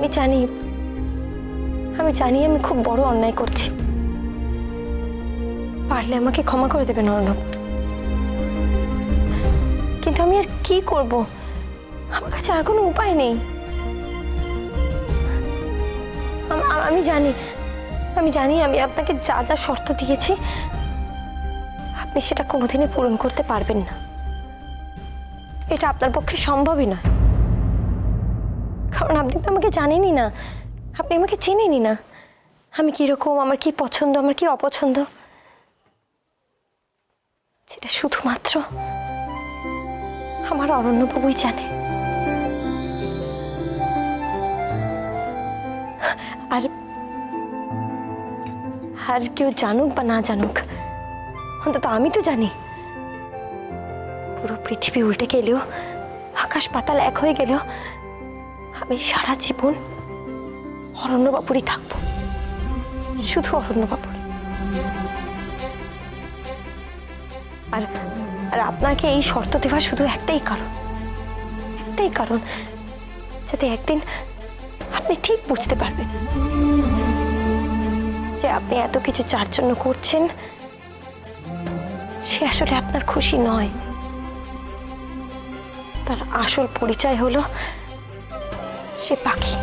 আমি জানি আমি জানি আমি খুব বড় অন্যায় করছি। পারলে আমাকে ক্ষমা করে দেবেন, অর্ণব। কিন্তু আমি আর কি করব? আমার কাছে আর কোনো উপায় নেই। আম- জানি, আমি জানি আমি আপনাকে যা যা শর্ত দিয়েছি, আপনি সেটা কোনোদিনই পূরণ করতে পারবেন না। এটা আপনার পক্ষে সম্ভবই নয়। কারণ আপনি তো আমাকে জানেনই না। আপনি আমাকে চেনেনই না। আমি কীরকম আমার কি পছন্দ? আমার কি অপছন্দ? সেটা শুধুমাত্র আমার অরণ্যবাবুই জানে। আর আর কেউ জানুক বা না জানুক, অন্তত আমি তো জানি। পুরো পৃথিবী উল্টে গেলেও, আকাশ পাতাল এক হয়ে গেলেও আমি সারা জীবন অরণ্যবাবুরই থাকব। শুধু অরণ্যবাবুর। আর আর আপনাকে এই শর্ত দেওয়ার শুধু একটাই কারণ। একটাই কারণ যাতে একদিন আপনি ঠিক বুঝতে পারবেন যে আপনি এত কিছু যার জন্য করছেন, সে আসলে আপনার খুশি নয়। তার আসল পরিচয় হলো সে পাখি।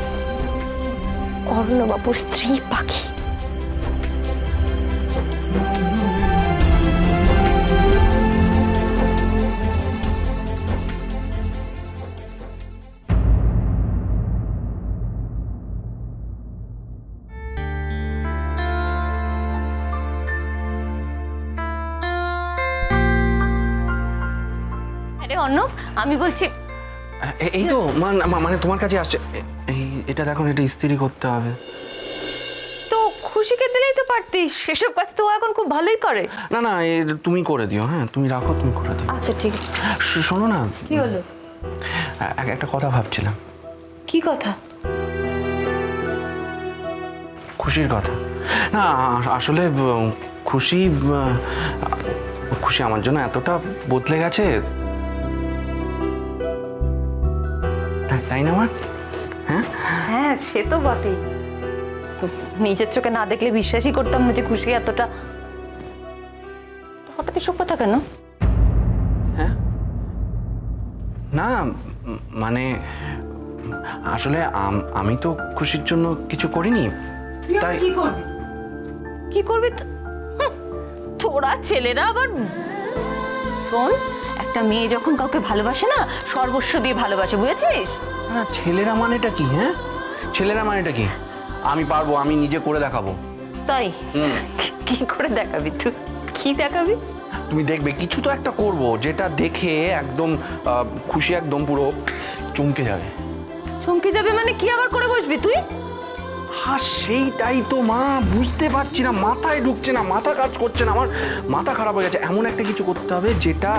অরণ্যবাবুর স্ত্রী পাখি। অর্ণব আমি বলছি এই তো মান- মানে তোমার কাছে আসছে। এই এটা দেখুন এটা ইস্ত্রি করতে হবে। তো খুশিকে দিলেই তো পারতিস সেসব কাজ তো এখন খুব ভালোই করে। না না তুমি করে দিও হ্যাঁ তুমি রাখো তুমি করে দিও। আচ্ছা ঠিক আছে। শোনো না। কি হলো? একটা কথা ভাবছিলাম। কি কথা? খুশির কথা। না আসলে খুশি খুশি আমার জন্য এতটা বদলে গেছে। তাই- না আমার হ্যাঁ? হ্যাঁ সে তো বটেই। নিজের চোখে না দেখলে বিশ্বাসই করতাম না যে খুশি এতটা। হঠাৎ এসব কথা কেন? হ্যাঁ? না মানে আসলে আমি তো খুশির জন্য কিছু করিনি তাই কি করবি? কি করবি তোরা ছেলেরা আবার শোন একটা মেয়ে যখন কাউকে ভালোবাসে না সর্বস্ব দিয়ে ভালোবাসে বুঝেছিস? ছেলেরা মানেটা কি হ্যাঁ? ছেলেরা মানেটা কি? আমি পারব আমি নিজে করে দেখাবো। তাই? কি করে দেখাবি তুই? কি দেখাবি? তুমি দেখবে কিছু তো একটা করব যেটা দেখে একদম খুশি একদম পুরো চমকে যাবে। চমকে যাবে মানে কি আবার করে বসবি তুই? হ্যাঁ সেইটাই তো মা বুঝতে পারছি না মাথায় ঢুকছে না মাথা কাজ করছে না আমার মাথা খারাপ হয়ে গেছে। এমন একটা কিছু করতে হবে যেটা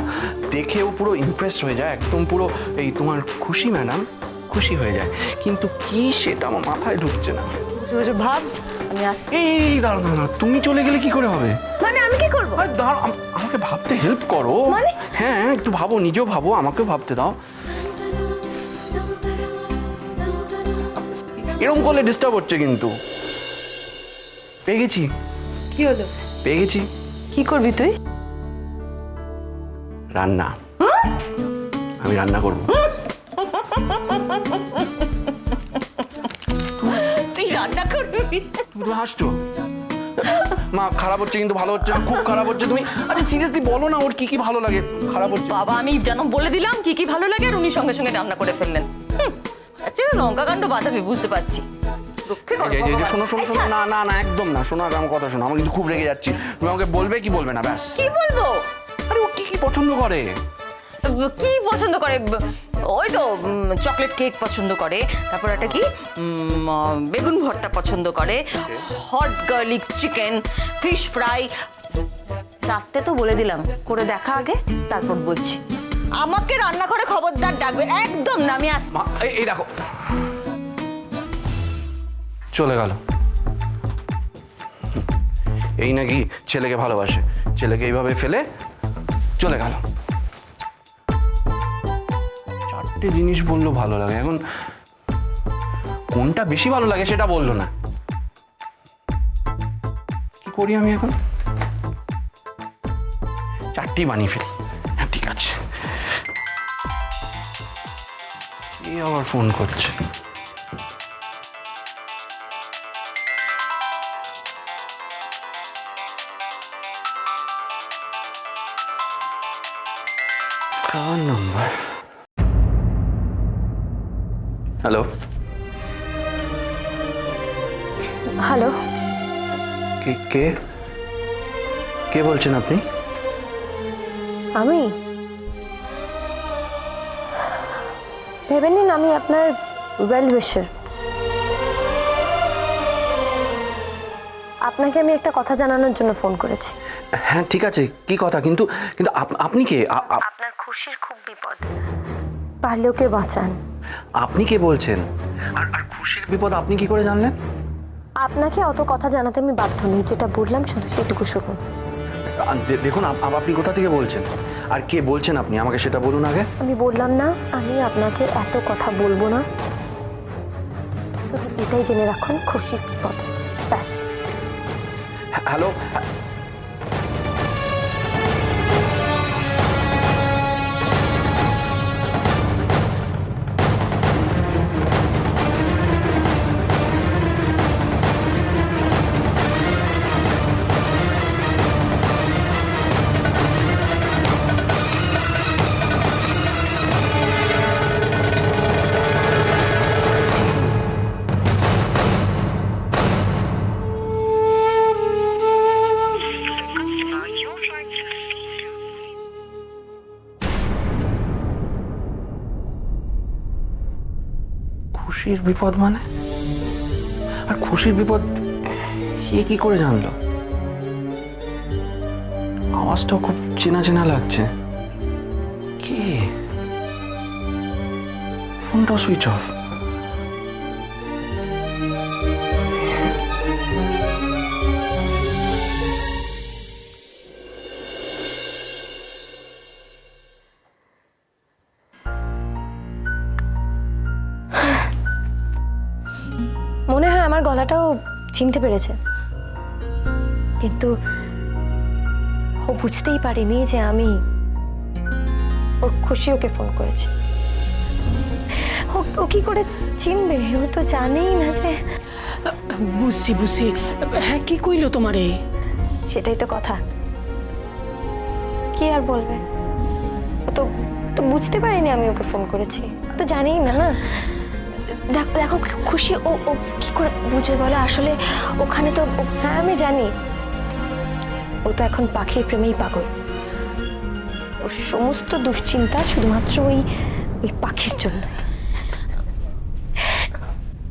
দেখেও পুরো ইমপ্রেস হয়ে যায় একদম পুরো এই তোমার খুশি ম্যাডাম খুশি হয়ে যায়। কিন্তু কি সেটা আমার মাথায় ঢুকছে না। বসে বসে ভাব আমি আসছি। এই দাঁড়াও দাঁড়াও তুমি চলে গেলে কি করে হবে? মানে আমি কি করব? আরে আম- আমাকে ভাবতে হেল্প করো। মানে? হ্যাঁ একটু ভাবো নিজেও ভাবো আমাকেও ভাবতে দাও। এরকম করলে ডিস্টার্ব হচ্ছে কিন্তু। পেয়ে গেছি। কি হলো? পেয়ে গেছি। কি করবি তুই? রান্না। আমি রান্না করব। তুই রান্না করবি? তুমি তো হাসছো? মা খারাপ হচ্ছে কিন্তু ভালো হচ্ছে না খুব খারাপ হচ্ছে। তুমি আরে সিরিয়াসলি বলো না ওর কি কি ভালো লাগে? খারাপ হচ্ছে। বাবা আমি যেন বলে দিলাম কি কি ভালো লাগে আর উনি সঙ্গে সঙ্গে রান্না করে ফেললেন। আচ্ছা লঙ্কা কাণ্ড বাঁধাবি বুঝতে পারছি। শোনো শোনো শোনো না না না একদম না। শোনো আমার কথা শোনো আমি কিন্তু খুব রেগে যাচ্ছি। তুমি আমাকে বলবে কি বলবে না ব্যাস। কি বলব? আরে ও কি কি পছন্দ করে? কি পছন্দ করে? ওই তো চকলেট কেক পছন্দ করে তারপর একটা কি বেগুন ভর্তা পছন্দ করে hot garlic chicken fish fry চারটে তো বলে দিলাম করে দেখা আগে তারপর বলছি। আমাকে রান্নাঘরে খবরদার ডাকবে একদম না আমি আসব এই দেখো। চলে গেল। এই নাকি ছেলেকে ভালোবাসে ছেলেকে এইভাবে ফেলে চলে গেল। চারটে জিনিস বলল ভালো লাগে। এখন কোনটা বেশি ভালো লাগে সেটা বলল না। কি করি আমি এখন? চারটি বানিয়ে ফেলি। হ্যাঁ ঠিক আছে। কি আবার ফোন করছে? কার নাম্বার হ্যালো হ্যালো কে কে? কে বলছেন আপনি? আমি? ভেবে নিন আমি আপনার ওয়েল উইশার আপনাকে আমি একটা কথা জানানোর জন্য ফোন করেছি। হ্যাঁ ঠিক আছে কি কথা? কিন্তু কিন্তু আপ- আপনি কে? আপনার খুশির খুব বিপদ। পারলে ওকে বাঁচান। আপনি কে বলছেন? আর আর খুশির বিপদ আপনি কি করে জানলেন? আপনাকে অত কথা জানাতে আমি বাধ্য নই যেটা বললাম শুধু সেটুকু শুনুন। দে- দেখুন আপ- আপ- আপনি কোথা থেকে বলছেন? আর কে বলছেন আপনি? আমাকে সেটা বলুন আগে। আমি বললাম না আমি আপনাকে এত কথা বলব না। শুধু এটাই জেনে রাখুন খুশির বিপদ। ব্যাস। হ্যাঁ, হ্যালো খুশির বিপদ মানে? আর খুশির বিপদ এ কি করে জানলো? আওয়াজটাও খুব চেনা চেনা লাগছে। কে? ফোনটাও সুইচ অফ আমার গলাটাও চিনতে পেরেছে। কিন্তু ও বুঝতেই পারেনি যে আমি ওর খুশি ওকে ফোন করেছি। ও ও কি করে চিনবে? ও তো জানেই না যে বুঝছি বুঝছি। হ্যাঁ কি কইলো তোমারে? সেটাই তো কথা। কি আর বলবে? ও তো তো বুঝতে পারেনি আমি ওকে ফোন করেছি। ও তো জানেই না না? দেখো দেখো খুশি ও ও কি করে বুঝবে বলো? আসলে ওখানে তো হ্যাঁ আমি জানি। ও তো এখন পাখির প্রেমেই পাগল। ওর সমস্ত দুশ্চিন্তা শুধুমাত্র ওই ওই পাখির জন্য।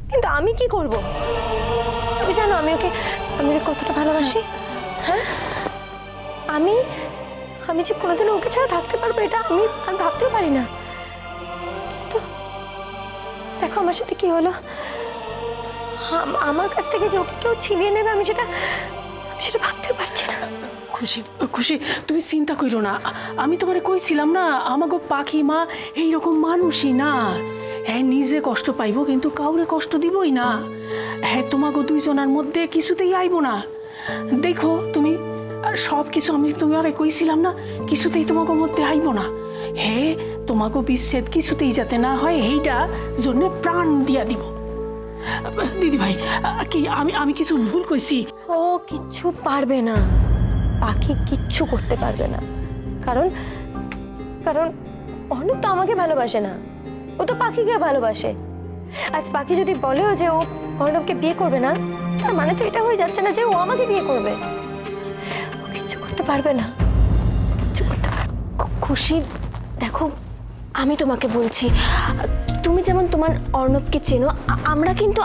কিন্তু আমি কি করব? তুমি জানো, আমি ওকে আমি ওকে কতটা ভালোবাসি। হ্যাঁ? আমি আমি যে কোনোদিনও ওকে ছাড়া থাকতে পারব, এটা আমি আমি ভাবতেও পারি না। কিন্তু দেখো আমার সাথে কি হলো? আমার কাছ থেকে যে ওকে কেউ ছিনিয়ে নেবে, আমি সেটা সেটা ভাবতেও পারছি না। খুশি খুশি, তুমি চিন্তা কইরো না। আমি তোমারে কইছিলাম না, আমাগো পাখি মা এইরকম মানুষই না। হ্যাঁ নিজে কষ্ট পাইবো, কিন্তু কাউরে কষ্ট দিবই না। হ্যাঁ তোমাগো দুইজনের মধ্যে কিছুতেই আইবো না। দেখো, তুমি, আর সব কিছু আমি তোমারে কইছিলাম না, কিছুতেই তোমাগো মধ্যে আইব না। হে তোমাগো বিচ্ছেদ কিছুতেই যাতে না হয় এইটা জন্য প্রাণ দিয়া দিব। দিদি ভাই কি আমি আমি কিছু ভুল কইছি? ও কিচ্ছু পারবে না। পাখি কিচ্ছু করতে পারবে না। কারণ কারণ অর্ণব তো আমাকে ভালোবাসে না। ও তো পাখিকে ভালোবাসে। আজ পাখি যদি বলেও যে ও অর্ণবকে বিয়ে করবে না তার মানে তো এটা হয়ে যাচ্ছে না যে ও আমাকে বিয়ে করবে। ও কিচ্ছু করতে পারবে না। কিচ্ছু করতে পারবে খুশি দেখো আমি তোমাকে বলছি তুমি যেমন তোমার অর্ণবকে চেনো আমরা কিন্তু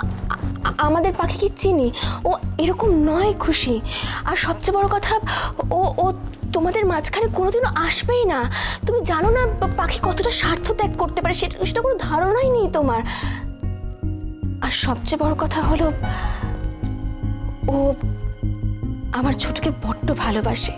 আমাদের পাখিকে চিনি। ও এরকম নয় খুশি। আর সবচেয়ে বড় কথা, ও ও তোমাদের মাঝখানে কোনোদিনও আসবেই না। তুমি জানো না পাখি কতটা স্বার্থ ত্যাগ করতে পারে, সেটা সেটা কোনো ধারণাই নেই তোমার। আর সবচেয়ে বড় কথা হলো, ও আমার ছোটকে বড্ড ভালোবাসে।